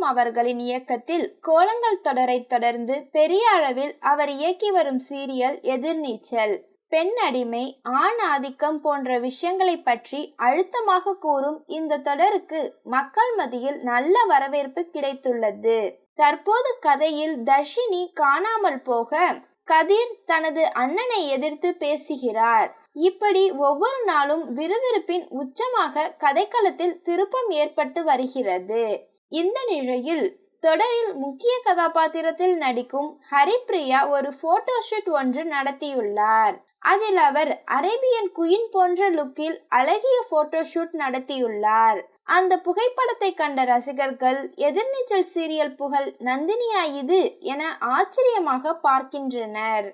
அவர்களின் இயக்கத்தில் கோலங்கள் தொடரை தொடர்ந்து பெரிய அளவில் அவர் இயக்கி வரும் சீரியல் எதிர்நீச்சல். பெண் அடிமை ஆண் ஆதிக்கம் போன்ற விஷயங்களை பற்றி அழுத்தமாக கூறும் இந்த தொடருக்கு மக்கள் மத்தியில் நல்ல வரவேற்பு கிடைத்துள்ளது. தற்போது கதையில் தர்ஷினி காணாமல் போக கதிர் தனது அண்ணனை எதிர்த்து பேசுகிறார். இப்படி ஒவ்வொரு நாளும் விறுவிறுப்பின் உச்சமாக கதைக்களத்தில் திருப்பம் ஏற்பட்டு வருகிறது. இந்த நிலையில் தொடரில் முக்கிய கதாபாத்திரத்தில் நடிக்கும் ஹரிப்ரியா ஒரு போட்டோஷூட் ஒன்று நடத்தியுள்ளார். அதில் அவர் அரேபியன் குயின் போன்ற லுக்கில் அழகிய போட்டோஷூட் நடத்தியுள்ளார். அந்த புகைப்படத்தை கண்ட ரசிகர்கள் எதிர்நீச்சல் சீரியல் புகழ் நந்தினியா இது என ஆச்சரியமாக பார்க்கின்றனர்.